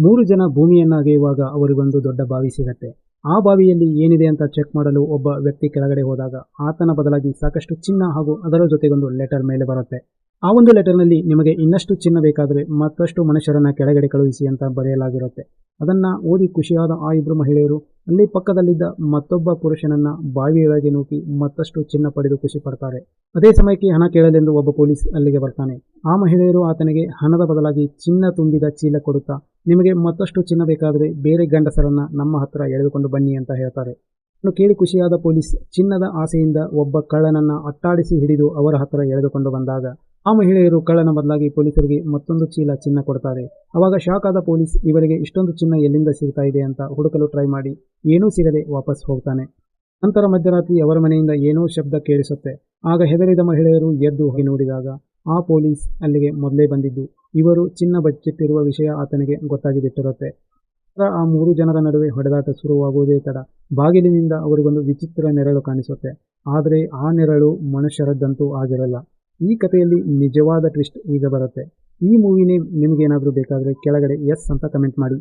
ಮೂರು ಜನ ಭೂಮಿಯನ್ನು ಅಗೆಯುವಾಗ ಅವರಿಗೊಂದು ದೊಡ್ಡ ಬಾವಿ ಸಿಗತ್ತೆ. ಆ ಬಾವಿಯಲ್ಲಿ ಏನಿದೆ ಅಂತ ಚೆಕ್ ಮಾಡಲು ಒಬ್ಬ ವ್ಯಕ್ತಿ ಕೆಳಗಡೆ ಹೋದಾಗ ಆತನ ಬದಲಾಗಿ ಸಾಕಷ್ಟು ಚಿನ್ನ ಹಾಗೂ ಅದರ ಜೊತೆಗೊಂದು ಲೆಟರ್ ಮೇಲೆ ಬರುತ್ತೆ. ಆ ಒಂದು ಲೆಟರ್ನಲ್ಲಿ ನಿಮಗೆ ಇನ್ನಷ್ಟು ಚಿನ್ನ ಬೇಕಾದರೆ ಮತ್ತಷ್ಟು ಮನುಷ್ಯರನ್ನು ಕೆಳಗಡೆ ಕಳುಹಿಸಿ ಅಂತ ಬರೆಯಲಾಗಿರುತ್ತೆ. ಅದನ್ನ ಓದಿ ಖುಷಿಯಾದ ಆ ಇಬ್ಬರು ಮಹಿಳೆಯರು ಅಲ್ಲಿ ಪಕ್ಕದಲ್ಲಿದ್ದ ಮತ್ತೊಬ್ಬ ಪುರುಷನನ್ನ ಬಾವಿಯೊಳಗೆ ನೂಕಿ ಮತ್ತಷ್ಟು ಚಿನ್ನ ಪಡೆದು ಖುಷಿ ಪಡ್ತಾರೆ. ಅದೇ ಸಮಯಕ್ಕೆ ಹಣ ಕೇಳಲೆಂದು ಒಬ್ಬ ಪೊಲೀಸ್ ಅಲ್ಲಿಗೆ ಬರ್ತಾನೆ. ಆ ಮಹಿಳೆಯರು ಆತನಿಗೆ ಹಣದ ಬದಲಾಗಿ ಚಿನ್ನ ತುಂಬಿದ ಚೀಲ ಕೊಡುತ್ತಾ, ನಿಮಗೆ ಮತ್ತಷ್ಟು ಚಿನ್ನ ಬೇಕಾದರೆ ಬೇರೆ ಗಂಡಸರನ್ನ ನಮ್ಮ ಹತ್ರ ಎಳೆದುಕೊಂಡು ಬನ್ನಿ ಅಂತ ಹೇಳ್ತಾರೆ. ಕೇಳಿ ಖುಷಿಯಾದ ಪೊಲೀಸ್ ಚಿನ್ನದ ಆಸೆಯಿಂದ ಒಬ್ಬ ಕಳ್ಳನನ್ನ ಅಟ್ಟಾಡಿಸಿ ಹಿಡಿದು ಅವರ ಹತ್ರ ಎಳೆದುಕೊಂಡು ಬಂದಾಗ ಆ ಮಹಿಳೆಯರು ಕಳ್ಳನ ಬದಲಾಗಿ ಪೊಲೀಸರಿಗೆ ಮತ್ತೊಂದು ಚೀಲ ಚಿನ್ನ ಕೊಡ್ತಾರೆ. ಅವಾಗ ಶಾಕ್ ಆದ ಪೊಲೀಸ್ ಇವರಿಗೆ ಇಷ್ಟೊಂದು ಚಿನ್ನ ಎಲ್ಲಿಂದ ಸಿಗ್ತಾ ಇದೆ ಅಂತ ಹುಡುಕಲು ಟ್ರೈ ಮಾಡಿ. ಏನೂ ಸಿಗದೆ ವಾಪಸ್ ಹೋಗ್ತಾನೆ. ನಂತರ ಮಧ್ಯರಾತ್ರಿ ಅವರ ಮನೆಯಿಂದ ಏನೋ ಶಬ್ದ ಕೇಳಿಸುತ್ತೆ. ಆಗ ಹೆದರಿದ ಮಹಿಳೆಯರು ಎದ್ದು ಹೋಗಿ ನೋಡಿದಾಗ ಆ ಪೊಲೀಸ್ ಅಲ್ಲಿಗೆ ಮೊದಲೇ ಬಂದಿದ್ದು. ಇವರು ಚಿನ್ನ ಬಚ್ಚಿಟ್ಟಿರುವ ವಿಷಯ ಆತನಿಗೆ ಗೊತ್ತಾಗಿ ಬಿಟ್ಟಿರುತ್ತೆ ಆ ಮೂರು ಜನರ ನಡುವೆ ಹೊಡೆದಾಟ ಶುರುವಾಗುವುದೇ ತಡ. ಬಾಗಿಲಿನಿಂದ ಅವರಿಗೊಂದು ವಿಚಿತ್ರ ನೆರಳು ಕಾಣಿಸುತ್ತೆ. ಆದರೆ ಆ ನೆರಳು ಮನುಷ್ಯರದ್ದಂತೂ ಆಗಿರಲ್ಲ. ಈ ಕಥೆಯಲ್ಲಿ ನಿಜವಾದ ಟ್ವಿಸ್ಟ್ ಈಗ ಬರುತ್ತೆ. ಈ ಮೂವಿನೇ ನಿಮಗೇನಾದರೂ ಬೇಕಾದರೆ ಕೆಳಗಡೆ ಎಸ್ ಅಂತ ಕಮೆಂಟ್ ಮಾಡಿ.